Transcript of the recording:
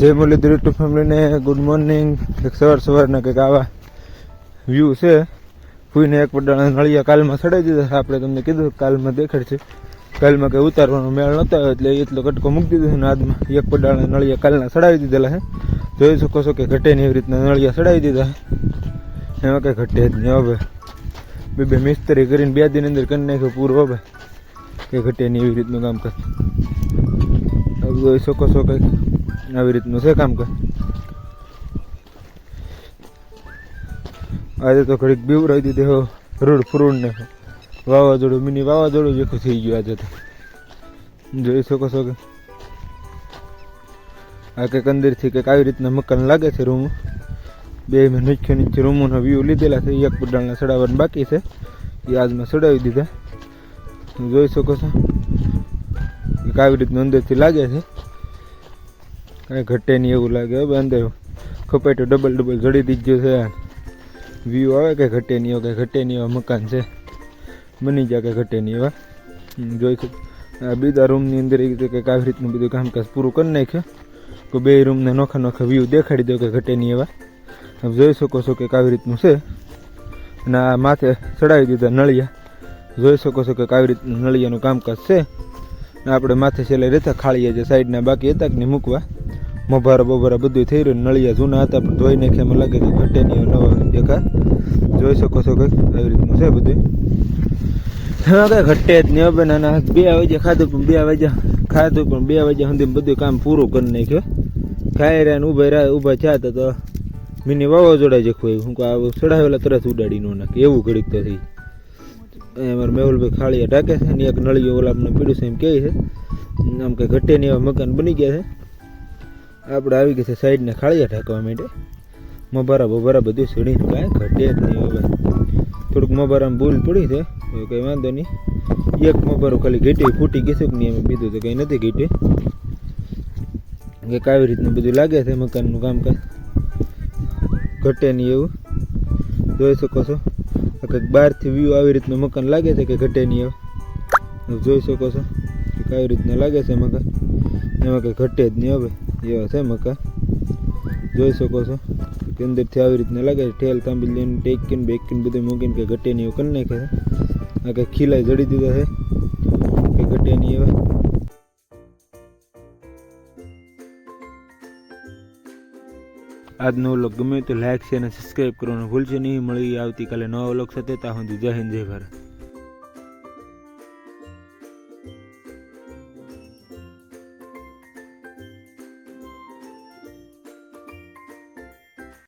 જય મુરલીધર યુટ્યુબ ફેમિલીને good morning. એક સવાર સવારના કંઈક આવા વ્યૂ છે. ફૂઈને એક પડાણા નળિયા કાલમાં સડાઈ દીધા આપણે તમને કીધું કાલમાં દેખાડ છે. કાલમાં કંઈ ઉતારવાનો મેળ નહોતો એટલે એટલો કટકો મૂકી દીધો છે ને આજમાં એક પડાણા નળિયા કાલના સડાવી દીધેલા છે. જોઈ શકો છો કે ઘટે એવી રીતના નળિયા સડાવી દીધા એમાં કંઈ ઘટે જ નહીં હવે બે બે મિસ્ત્રી કરીને બે દિન અંદર કરી નાખ્યો પૂરો હવે કે ઘટે એવી રીતનું કામ કર જોઈ શકો છો કંઈક. આવી રીતનું છે કામ કર આજે તો ઘડીક બીવરાવી દીધી હો, રૂડ ફ્રૂડ ને વાવાઝોડું, મિની વાવાઝોડું જેખું થઈ ગયું આજે તો. જોઈ શકો છો કે? આ કંઈક અંદરથી કંઈક આવી રીતના મકાન લાગે છે રૂમ. બે મેં નીચે નીચે રૂમોના વ્યૂ લીધેલા છે. એક પડાળના ચડાવવાનું બાકી છે. એ આજમાં ચડાવી દીધા. જોઈ શકો છો. કંઈક આવી રીતનું અંદરથી લાગે છે. કાંઈ ઘટે નહીં એવું લાગે. હવે અંદર ખપાટો ડબલ ડબલ જડી દીધો છે. વ્યૂ આવે કે ઘટે નહીં એવું કંઈ ઘટે નહીં એવા મકાન છે. બની જાય કે ઘટે નહીં એવા જોઈ આ બીજા રૂમની અંદર એ રીતે કંઈક આવી રીતનું બધું કામકાજ પૂરું કરી નાખ્યું. તો બે રૂમને નોખા નોખા વ્યૂ દેખાડી દો કે ઘટે નહીં એવા. હવે જોઈ શકો છો કે આવી રીતનું છે. અને આ માથે ચડાવી દીધા નળિયા. જોઈ શકો છો કે આવી રીતનું નળિયાનું કામકાજ છે. આપણે માથે છેલ્લે રહેતા ખાળીએ જે સાઈડના બાકી હતા કે મૂકવા. મોભારા, બોભારા બધું થઈ રહ્યું. નળિયા જૂના હતા, પણ ધોઈ નાખ્યા એમાં લાગે કે ઘટે નહીં નવા દેખા. જોઈ શકો છો કંઈક આવી રીતનું છે બધું હા, કાંઈ ઘટે જ નહીં હવે નાના બે વાગે ખાધું પણ બે વાગ્યા ખાધું પણ બે વાગ્યા સુધી બધું કામ પૂરું કરી નાખ્યું. ખાઈ રહ્યા ને ઊભા રહ્યા, ઊભા થયા તો મિની વાવાઝોડા જે ખોઈ હું આ ચડાવેલા તરત ઉડાડી નો નાખે. એવું ઘડીક તો થઈ. અમારે મારા મેહુલભાઈ ખાળીયા ઢાકે છે ને એક નળીઓ ઓલા અમને પીડું છે એમ કહે છે. આમ કંઈ ઘટે નહીં એવા મકાન બની ગયા છે. આપણે આવી ગયા છે સાઈડને ખાળીયા ઢાંકવા માટે મબારા બબારા બધું સીડીને કાંઈ ઘટે જ નહીં હવે. થોડુંક મબારામાં ભૂલ પડી છે એ કંઈ વાંધો નહીં. એક મબારું ખાલી ઘેટી ફૂટી ગયું છે કે નહીં, એમાં બીજું તો કંઈ નથી ઘેટી. કંઈક આવી રીતનું બધું લાગે છે મકાનનું કામકાજ. ઘટે નહીં એવું. જોઈ શકો છો. કંઈક બહારથી વ્યૂ આવી રીતનું મકાન લાગે છે કે ઘટે નહીં એવું? જોઈ શકો છો. કંઈક આવી રીતના લાગે છે મકાન. એમાં કંઈ ઘટે જ નહીં હવે. એવા છે મકા. જોઈ શકો છો કે અંદરથી આવી રીતના લાગે છે. ઠેલ તાંબી લઈને ટેકીને બેકીને બધું મૂકીને કે ઘટે એવું કરી નાખે છે. આ કંઈ ખીલાઈ જડી દીધા છે. કે ઘટે નહીં એવા. આજનો વ્લોગ ગમે તો લાઈક છે અને સબસ્ક્રાઈબ કરવાનું ભૂલશે નહીં. મળી આવતીકાલે નવા વ્લોગ સાથે. ત્યાં સુધી જય હિન્દ, જય ભારત.